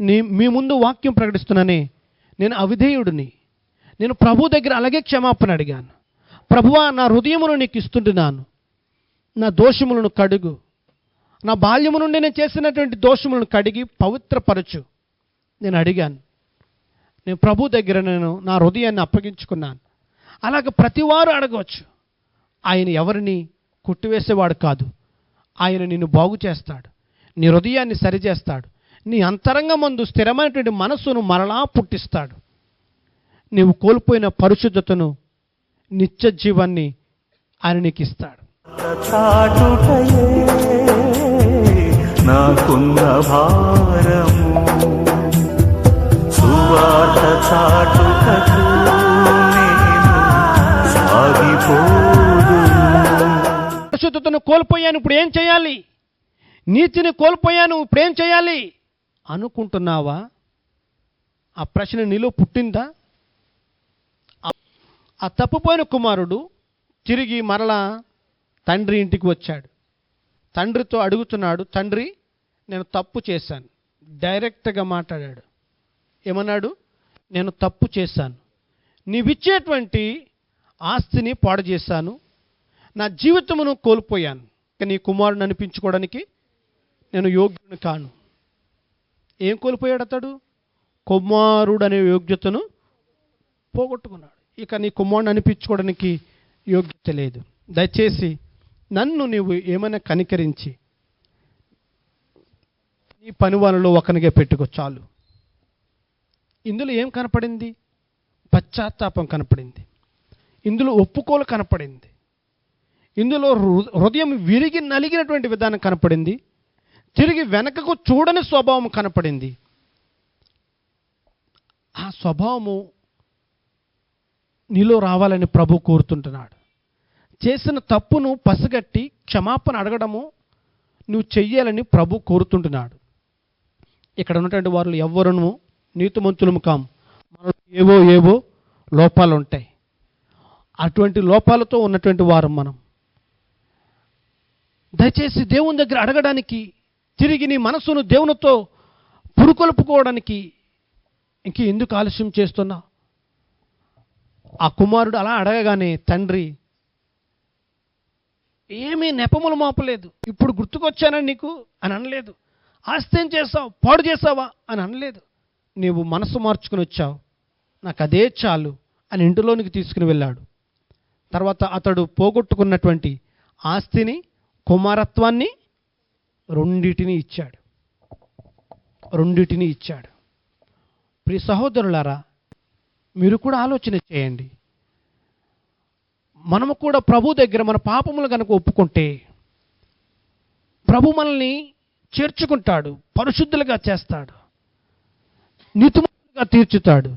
నీ మీ ముందు వాక్యం ప్రకటిస్తున్నానే నేను అవిధేయుడిని. నేను ప్రభు దగ్గర అలాగే క్షమాపణ అడిగాను. ప్రభువా నా హృదయమును నీకు ఇస్తుంటున్నాను. నా దోషములను కడుగు. నా బాల్యము నుండి నేను చేసినటువంటి దోషములను కడిగి పవిత్రపరచు. నేను అడిగాను. నేను ప్రభు దగ్గర నేను నా హృదయాన్ని అప్పగించుకున్నాను. అలాగ ప్రతివారు అడగవచ్చు. ఆయన ఎవరిని? కొట్టివేసేవాడు కాదు. ఆయన నిన్ను బాగు చేస్తాడు. నీ హృదయాన్ని సరిచేస్తాడు. నీ అంతరంగమందు స్థిరమైనటువంటి మనస్సును మరలా పుట్టిస్తాడు. నీవు కోల్పోయిన పరిశుద్ధతను నిత్య జీవాన్ని ఆయన నీకు ఇస్తాడు నాకున్న భారము. పరిశుద్ధతను కోల్పోయాను ఇప్పుడు ఏం చేయాలి? నీతిని కోల్పోయాను ఇప్పుడు ఏం చేయాలి? అనుకుంటున్నావా? ఆ ప్రశ్న నీలో పుట్టిందా? ఆ- తప్పుపోయిన కుమారుడు తిరిగి మరలా తండ్రి ఇంటికి వచ్చాడు. తండ్రితో అడుగుతున్నాడు తండ్రి నేను తప్పు చేశాను. డైరెక్ట్గా మాట్లాడాడు. ఏమన్నాడు? నేను తప్పు చేశాను. నీవిచ్చేటువంటి ఆస్తిని పాడు చేశాను. నా జీవితమును కోల్పోయాను. కానీ నీ కుమారుని అనిపించుకోవడానికి నేను యోగ్యుని కాను. ఏం కోల్పోయాడు అతడు? కుమారుడు అనే యోగ్యతను పోగొట్టుకున్నాడు. ఇక నీ కుమారుడు అనిపించుకోవడానికి యోగ్యత లేదు. దయచేసి నన్ను నీవు ఏమైనా కనికరించి నీ పని వాళ్ళలో ఒకనిగా పెట్టుకో చాలు. ఇందులో ఏం కనపడింది? పశ్చాత్తాపం కనపడింది. ఇందులో ఒప్పుకోలు కనపడింది. ఇందులో హృదయం విరిగి నలిగినటువంటి విధానం కనపడింది. తిరిగి వెనకకు చూడని స్వభావం కనపడింది. ఆ స్వభావము నీలో రావాలని ప్రభు కోరుతుంటున్నాడు. చేసిన తప్పును పసిగట్టి క్షమాపణ అడగడము నువ్వు చెయ్యాలని ప్రభు కోరుతుంటున్నాడు. ఇక్కడ ఉన్నటువంటి వారు ఎవ్వరును నీతిమంతులము కాం మనలో ఏవో ఏవో లోపాలు ఉంటాయి అటువంటి లోపాలతో ఉన్నటువంటి వారు మనం. దయచేసి దేవుని దగ్గర అడగడానికి తిరిగి నీ మనసును దేవునితో పురుకొలుపుకోవడానికి ఇంక ఎందుకు ఆలస్యం చేస్తున్నా? ఆ కుమారుడు అలా అడగగానే తండ్రి ఏమీ నెపములు మోపలేదు ఇప్పుడు గుర్తుకొచ్చానని నీకు? అని అనలేదు. ఆస్తి ఏం చేసావు పాడు చేసావా అని అనలేదు. నీవు మనసు మార్చుకుని వచ్చావు. నాకు అదే చాలు అని ఇంటిలోనికి తీసుకుని వెళ్ళాడు. తర్వాత అతడు పోగొట్టుకున్నటువంటి ఆస్తిని కుమారత్వాన్ని రెండిటిని ఇచ్చాడు. రెండిటిని ఇచ్చాడు. ప్రియ సహోదరులారా మీరు కూడా ఆలోచన చేయండి. మనము కూడా ప్రభు దగ్గర మన పాపములు కనుక ఒప్పుకుంటే ప్రభు మనల్ని చేర్చుకుంటాడు పరిశుద్ధులుగా చేస్తాడు నీతిమంతులుగా తీర్చుతాడు.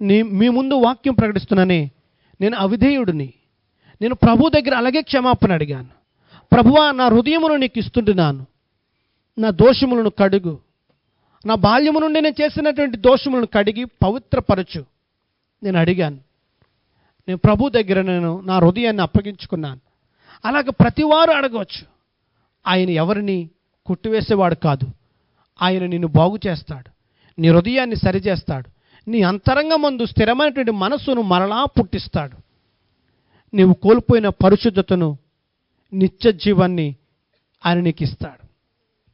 నీ మీ ముందు వాక్యం ప్రకటిస్తున్నానే నేను అవిధేయుడిని. నేను ప్రభు దగ్గర అలాగే క్షమాపణ అడిగాను. ప్రభువా నా హృదయమును నీకు ఇస్తుంటున్నాను. నా దోషములను కడుగు. నా బాల్యము నుండి నేను చేసినటువంటి దోషములను కడిగి పవిత్రపరచు. నేను అడిగాను. నేను ప్రభు దగ్గర నేను నా హృదయాన్ని అప్పగించుకున్నాను. అలాగ ప్రతివారు అడగవచ్చు. ఆయన ఎవరిని కొట్టివేసేవాడు కాదు. ఆయన నిన్ను బాగు చేస్తాడు. నీ హృదయాన్ని సరిచేస్తాడు. నీ అంతరంగమందు స్థిరమైనటువంటి మనస్సును మరలా పుట్టిస్తాడు. నీవు కోల్పోయిన పరిశుద్ధతను నిత్య జీవాన్ని ఆయన నీకు ఇస్తాడు